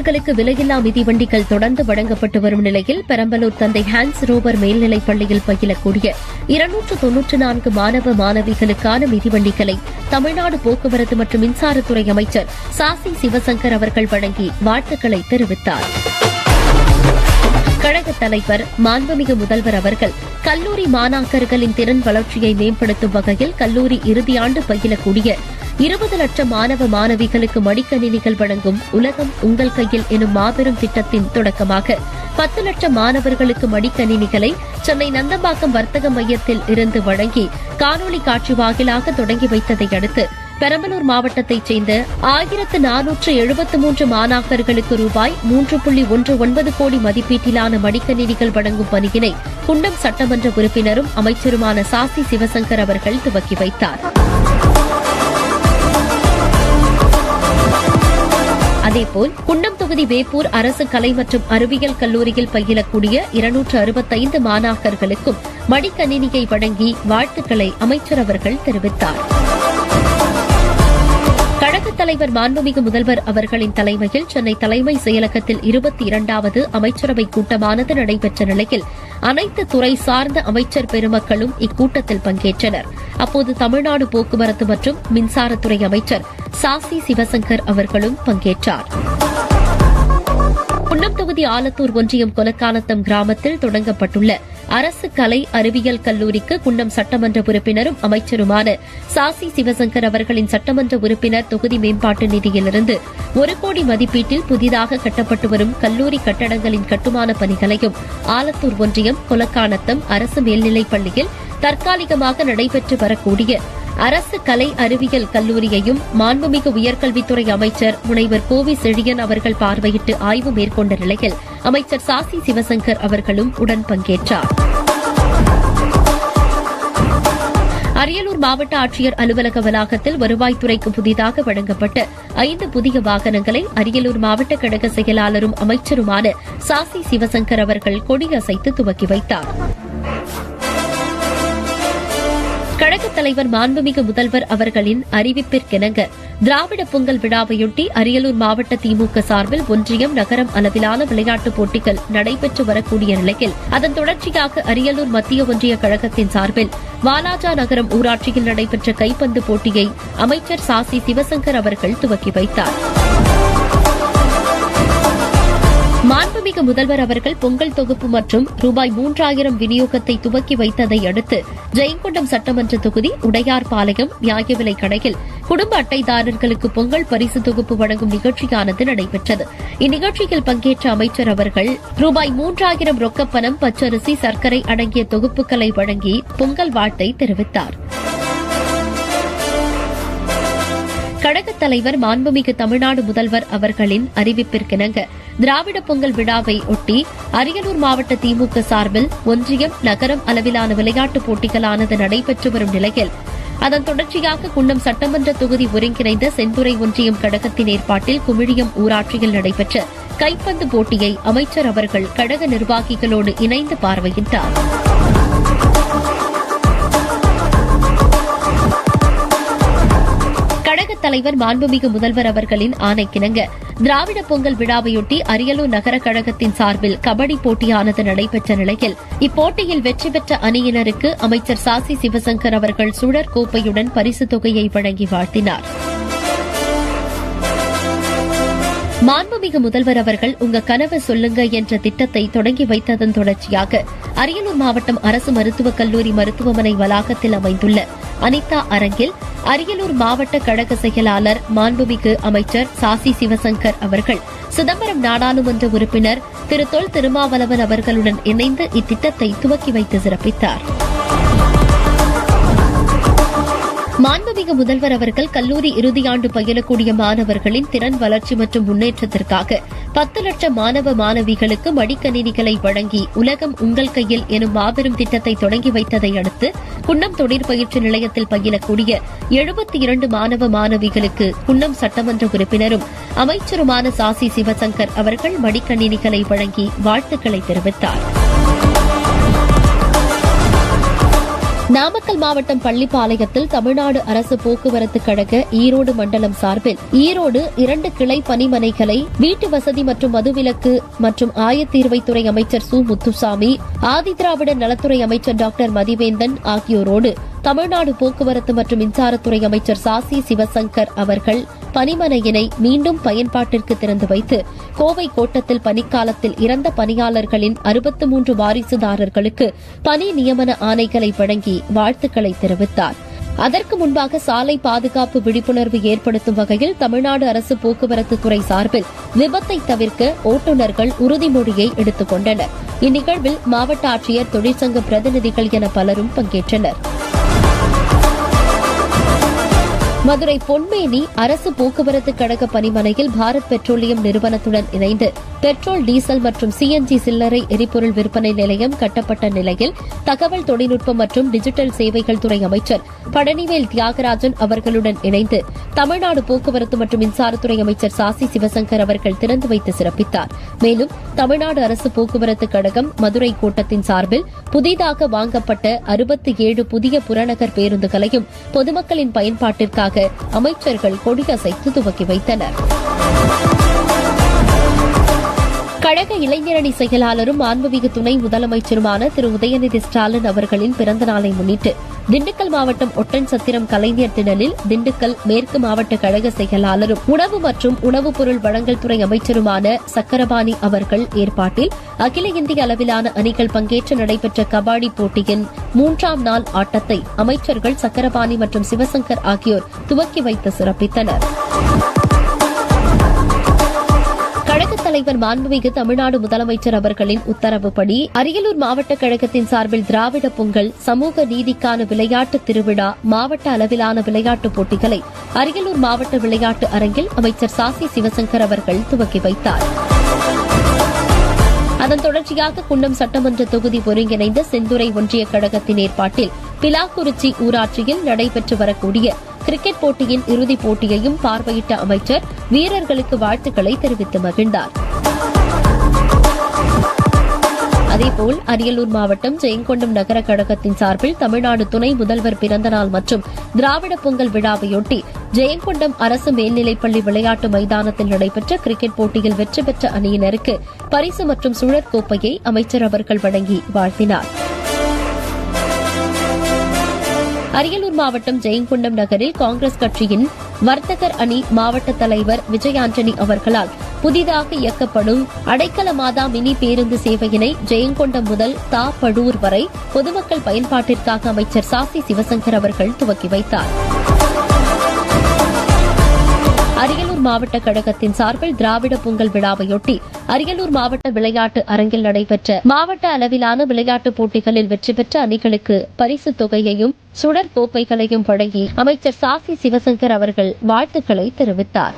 மாணவர்களுக்கு விலையில்லா மிதிவண்டிகள் தொடர்ந்து வழங்கப்பட்டு வரும் நிலையில் பெரம்பலூர் தந்தை ஹான்ஸ் ரோபர் மேல்நிலைப் பள்ளியில் பயிலக்கூடிய இருநூற்று தொன்னூற்று நான்கு மாணவ மாணவிகளுக்கான மிதிவண்டிகளை தமிழ்நாடு போக்குவரத்து மற்றும் மின்சாரத்துறை அமைச்சர் சாசி சிவசங்கர் அவர்கள் வழங்கி வாழ்த்துக்களை தெரிவித்தார். கழக தலைவர் மாண்புமிகு முதல்வர் அவர்கள் கல்லூரி மாணாக்கர்களின் திறன் வளர்ச்சியை மேம்படுத்தும் வகையில் கல்லூரி இறுதியாண்டு பயிலக்கூடிய இருபது லட்சம் மாணவ மாணவிகளுக்கு மடிக்கணினிகள் வழங்கும் உலகம் உங்கள் கையில் எனும் மாபெரும் திட்டத்தின் தொடக்கமாக பத்து லட்சம் மாணவர்களுக்கு மடிக்கணினிகளை சென்னை நந்தம்பாக்கம் வர்த்தக மையத்தில் இருந்து வழங்கி காணொலி காட்சி வாயிலாக தொடங்கி வைத்ததை அடுத்து பெரம்பலூர் மாவட்டத்தைச் சேர்ந்த ஆயிரத்து நானூற்று எழுபத்து மூன்று மாணாக்கர்களுக்கு ரூபாய் மூன்று புள்ளி ஒன்று ஒன்பது கோடி மதிப்பீட்டிலான மடிக்கணினிகள் வழங்கும் பணியினை குண்டம் சட்டமன்ற உறுப்பினரும் அமைச்சருமான சாசி சிவசங்கர் அவர்கள் துவக்கி வைத்தார். அதேபோல் குண்டம் தொகுதி வேப்பூர் அரசு கலை மற்றும் அறிவியல் கல்லூரியில் பயிலக்கூடிய இருநூற்று அறுபத்தைந்து மாணாக்கர்களுக்கும் மடிக்கணினியை வழங்கி வாழ்த்துக்களை அமைச்சர் அவர்கள் தெரிவித்தார். கழகத் தலைவர் மாண்புமிகு முதல்வர் அவர்களின் தலைமையில் சென்னை தலைமை செயலகத்தில் இருபத்தி இரண்டாவது அமைச்சரவை கூட்டமானது நடைபெற்ற நிலையில் அனைத்து துறை சார்ந்த அமைச்சர் பெருமக்களும் இக்கூட்டத்தில் பங்கேற்றனர். அப்போது தமிழ்நாடு போக்குவரத்து மற்றும் மின்சாரத்துறை அமைச்சர் சாசி சிவசங்கர் அவர்களும் பங்கேற்றார். புன்னம் தொகுதி ஆலத்தூர் ஒன்றியம் கொலக்கானத்தம் கிராமத்தில் தொடங்கப்பட்டுள்ள அரசு கலை அறிவியல் கல்லூரிக்கு குன்னம் சட்டமன்ற உறுப்பினரும் அமைச்சருமான சாசி சிவசங்கர் அவர்களின் சட்டமன்ற உறுப்பினர் தொகுதி மேம்பாட்டு நிதியிலிருந்து ஒரு கோடி மதிப்பீட்டில் புதிதாக கட்டப்பட்டு வரும் கல்லூரி கட்டடங்களின் கட்டுமான பணிகளையும் ஆலத்தூர் ஒன்றியம் கொலக்கானத்தம் அரசு மேல்நிலைப் பள்ளியில் தற்காலிகமாக நடைபெற்று வரக்கூடிய அரசு கலை அறிவியல் கல்லூரியையும் மாண்புமிகு உயர்கல்வித்துறை அமைச்சர் முனைவர் கோவி செழியன் அவர்கள் பார்வையிட்டு ஆய்வு மேற்கொண்ட நிலையில் அமைச்சர் சாசி சிவசங்கர் அவர்களும் உடன் பங்கேற்றார். அரியலூர் மாவட்ட ஆட்சியர் அலுவலக வளாகத்தில் வருவாய்த்துறைக்கு புதிதாக வழங்கப்பட்ட ஐந்து புதிய வாகனங்களை அரியலூர் மாவட்ட கழக செயலாளரும் அமைச்சருமான சாசி சிவசங்கர் அவர்கள் கொடியசைத்து துவக்கி வைத்தார். கழகத் தலைவர் மாண்புமிகு முதல்வர் அவர்களின் அறிவிப்பிற்கிணங்க. திராவிட பொங்கல் விழாவையொட்டி அரியலூர் மாவட்ட திமுக சார்பில் ஒன்றியம் நகரம் அளவிலான விளையாட்டுப் போட்டிகள் நடைபெற்று வரக்கூடிய நிலையில் அதன் தொடர்ச்சியாக அரியலூர் மத்திய ஒன்றிய கழகத்தின் சார்பில் வாலாஜா நகரம் ஊராட்சியில் நடைபெற்ற கைப்பந்து போட்டியை அமைச்சர் சாசி சிவசங்கர் அவர்கள் துவக்கி வைத்தார். மாண்புமிகு முதல்வர் அவர்கள் பொங்கல் தொகுப்பு மற்றும் ரூபாய் மூன்றாயிரம் விநியோகத்தை துவக்கி வைத்ததை அடுத்து ஜெயங்கொண்டம் சட்டமன்ற தொகுதி உடையார்பாளையம் நியாய விலைக் கடையில் குடும்ப அட்டைதாரர்களுக்கு பொங்கல் பரிசு தொகுப்பு வழங்கும் நிகழ்ச்சியானது நடைபெற்றது. இந்நிகழ்ச்சியில் பங்கேற்ற அமைச்சர் அவர்கள் ரூபாய் மூன்றாயிரம் ரொக்கப்பணம் பச்சரிசி சர்க்கரை அடங்கிய தொகுப்புகளை வழங்கி பொங்கல் வாழ்த்தை தெரிவித்தார். கழகத் தலைவர் மாண்புமிகு தமிழ்நாடு முதல்வர் அவர்களின் அறிவிப்பிற்கிணங்க திராவிட பொங்கல் விழாவை ஒட்டி அரியலூர் மாவட்ட திமுக சார்பில் ஒன்றியம் நகரம் அளவிலான விளையாட்டுப் போட்டிகளானது நடைபெற்று வரும் நிலையில் அதன் தொடர்ச்சியாக குன்னம் சட்டமன்ற தொகுதி ஒருங்கிணைந்த செந்துறை ஒன்றியம் கழகத்தின் ஏற்பாட்டில் குமிழியம் ஊராட்சியில் நடைபெற்ற கைப்பந்து போட்டியை அமைச்சர் அவர்கள் கழக நிர்வாகிகளோடு இணைந்து பார்வையிட்டார். கழகத் தலைவர் மாண்புமிகு முதல்வர் அவர்களின் ஆணைக்கிணங்க. திராவிட பொங்கல் விழாவையொட்டி அரியலூர் நகர கழகத்தின் சார்பில் கபடி போட்டியானது நடைபெற்ற நிலையில் இப்போட்டியில் வெற்றி பெற்ற அணியினருக்கு அமைச்சர் சாசி சிவசங்கர் அவர்கள் சுழற் கோப்பையுடன் பரிசுத் தொகையை வழங்கி வாழ்த்தினார். மாண்புமிகு முதல்வர் அவர்கள் உங்க கனவு சொல்லுங்க என்ற திட்டத்தை தொடங்கி வைத்ததன் தொடர்ச்சியாக அரியலூர் மாவட்டம் அரசு மருத்துவக் கல்லூரி மருத்துவமனை வளாகத்தில் அமைந்துள்ள அனிதா அரங்கில் அரியலூர் மாவட்ட கழக செயலாளர் மாண்புமிகு அமைச்சர் சாசி சிவசங்கர் அவர்கள் சிதம்பரம் நாடாளுமன்ற உறுப்பினர் திரு தொல் திருமாவளவன் அவர்களுடன் இணைந்து இத்திட்டத்தை துவக்கி வைத்து சிறப்பித்தார். மாண்புமிகு முதல்வர் அவர்கள் கல்லூரி இறுதியாண்டு பயிலக்கூடிய மாணவர்களின் திறன் வளர்ச்சி மற்றும் முன்னேற்றத்திற்காக பத்து லட்சம் மாணவ மாணவிகளுக்கு மடிக்கணினிகளை வழங்கி உலகம் உங்கள் கையில் எனும் மாபெரும் திட்டத்தை தொடங்கி வைத்ததை அடுத்து குன்னம் தொழிற்பயிற்சி நிலையத்தில் பயிலக்கூடிய எழுபத்தி இரண்டு மாணவ மாணவிகளுக்கு குன்னம் சட்டமன்ற உறுப்பினரும் அமைச்சருமான சாசி சிவசங்கர் அவர்கள் மடிக்கணினிகளை வழங்கி வாழ்த்துக்களை தெரிவித்தாா் நாமக்கல் மாவட்டம் பள்ளிப்பாளையத்தில் தமிழ்நாடு அரசு போக்குவரத்து கழக ஈரோடு மண்டலம் சார்பில் ஈரோடு இரண்டு கிளை பணிமனைகளை வீட்டு வசதி மற்றும் மதுவிலக்கு மற்றும் ஆயத்தீர்வைத்துறை அமைச்சர் சு. முத்துசாமி ஆதிதிராவிட நலத்துறை அமைச்சர் டாக்டர் மதிவேந்தன் ஆகியோரோடு தமிழ்நாடு போக்குவரத்து மற்றும் மின்சாரத்துறை அமைச்சர் சாசி சிவசங்கர் அவர்கள் பணிமனையினை மீண்டும் பயன்பாட்டிற்கு திறந்து வைத்து கோவை கோட்டத்தில் பணிக்காலத்தில் இறந்த பணியாளர்களின் அறுபத்து மூன்று வாரிசுதாரர்களுக்கு பணி நியமன ஆணைகளை வழங்கி வாழ்த்துக்களை தெரிவித்தார். அதற்கு முன்பாக சாலை பாதுகாப்பு விழிப்புணர்வு ஏற்படுத்தும் வகையில் தமிழ்நாடு அரசு போக்குவரத்து துறை சார்பில் விபத்தை தவிர்க்க ஓட்டுநர்கள் உறுதிமொழியை எடுத்துக் கொண்டனர். இந்நிகழ்வில் மாவட்ட ஆட்சியர் தொழிற்சங்க பிரதிநிதிகள் என பலரும் பங்கேற்றனர். மதுரை பொன்மேனி அரசு போக்குவரத்து கழக பணிமனையில் பாரத் பெட்ரோலியம் நிறுவனத்துடன் இணைந்து பெட்ரோல் டீசல் மற்றும் சிஎன்ஜி சில்லறை எரிபொருள் விற்பனை நிலையம் கட்டப்பட்ட நிலையில் தகவல் தொழில்நுட்பம் மற்றும் டிஜிட்டல் சேவைகள் துறை அமைச்சர் பழனிவேல் தியாகராஜன் அவர்களுடன் இணைந்து தமிழ்நாடு போக்குவரத்து மற்றும் மின்சாரத்துறை அமைச்சர் சாசி சிவசங்கர் அவர்கள் திறந்து வைத்து சிறப்பித்தார். மேலும் தமிழ்நாடு அரசு போக்குவரத்து கழகம் மதுரை கூட்டத்தின் சார்பில் புதிதாக வாங்கப்பட்ட அறுபத்தி ஏழு புதிய புறநகர் பேருந்துகளையும் பொதுமக்களின் பயன்பாட்டிற்காக அமைச்சர்கள் கொடியசைத்து துவக்கி வைத்தனர். கழக இளைஞரணி செயலாளரும் மாண்புமிகு துணை முதலமைச்சருமான திரு உதயநிதி ஸ்டாலின் அவர்களின் பிறந்த நாளை முன்னிட்டு திண்டுக்கல் மாவட்டம் ஒட்டன் சத்திரம் கலைஞர் திடலில் திண்டுக்கல் மேற்கு மாவட்ட கழக செயலாளரும் உணவு மற்றும் உணவுப் பொருள் வழங்கல் துறை அமைச்சருமான சக்கரபாணி அவர்கள் ஏற்பாட்டில் அகில இந்திய அளவிலான அணிகள் பங்கேற்று நடைபெற்ற கபாடி போட்டியின் மூன்றாம் நாள் ஆட்டத்தை அமைச்சர்கள் சக்கரபாணி மற்றும் சிவசங்கர் ஆகியோர் துவக்கி வைத்து சிறப்பித்தனர். கழக தலைவர் மாண்புமிகு தமிழ்நாடு முதலமைச்சர் அவர்களின் உத்தரவுப்படி அரியலூர் மாவட்ட கழகத்தின் சார்பில் திராவிட பொங்கல் சமூக நீதிக்கான விளையாட்டு திருவிழா மாவட்ட அளவிலான விளையாட்டுப் போட்டிகளை அரியலூர் மாவட்ட விளையாட்டு அரங்கில் அமைச்சர் சாசி சிவசங்கர் அவர்கள் துவக்கி வைத்தார். அதன் தொடர்ச்சியாக குன்னம் சட்டமன்ற தொகுதி ஒருங்கிணைந்த செந்துறை ஒன்றிய கழகத்தின் ஏற்பாட்டில் பிலாக்குறிச்சி ஊராட்சியில் நடைபெற்று வரக்கூடிய கிரிக்கெட் போட்டியின் இறுதிப் போட்டியையும் பார்வையிட்ட அமைச்சர் வீரர்களுக்கு வாழ்த்துக்களை தெரிவித்து மகிழ்ந்தார். அதேபோல் அரியலூர் மாவட்டம் ஜெயங்கொண்டம் நகர கழகத்தின் சார்பில் தமிழ்நாடு துணை முதல்வர் பிறந்தநாள் மற்றும் திராவிட பொங்கல் விழாவையொட்டி ஜெயங்கொண்டம் அரசு மேல்நிலைப்பள்ளி விளையாட்டு மைதானத்தில் நடைபெற்ற கிரிக்கெட் போட்டியில் வெற்றி பெற்ற அணியினருக்கு பரிசு மற்றும் சுழற்கோப்பையை அமைச்சர் அவர்கள் வழங்கி வாழ்த்தினார். அரியலூர் மாவட்டம் ஜெயங்கொண்டம் நகரில் காங்கிரஸ் கட்சியின் வர்த்தகர் அணி மாவட்ட தலைவர் விஜய் ஆண்டனி அவர்களால் புதிதாக இயக்கப்படும் அடைக்கல மாதா மினி பேருந்து சேவையினை ஜெயங்கொண்டம் முதல் தா படூர் வரை பொதுமக்கள் பயன்பாட்டிற்காக அமைச்சர் சாசி சிவசங்கர் அவர்கள் துவக்கி வைத்தார். அரியலூர் மாவட்ட கழகத்தின் சார்பில் திராவிட பொங்கல் விழாவையொட்டி அரியலூர் மாவட்ட விளையாட்டு அரங்கில் நடைபெற்ற மாவட்ட அளவிலான விளையாட்டுப் போட்டிகளில் வெற்றி பெற்ற அணிகளுக்கு பரிசுத் தொகையையும் சுடர் கோப்பைகளையும் வழங்கி அமைச்சர் சாசி சிவசங்கர் அவர்கள் வாழ்த்துக்களை தெரிவித்தார்.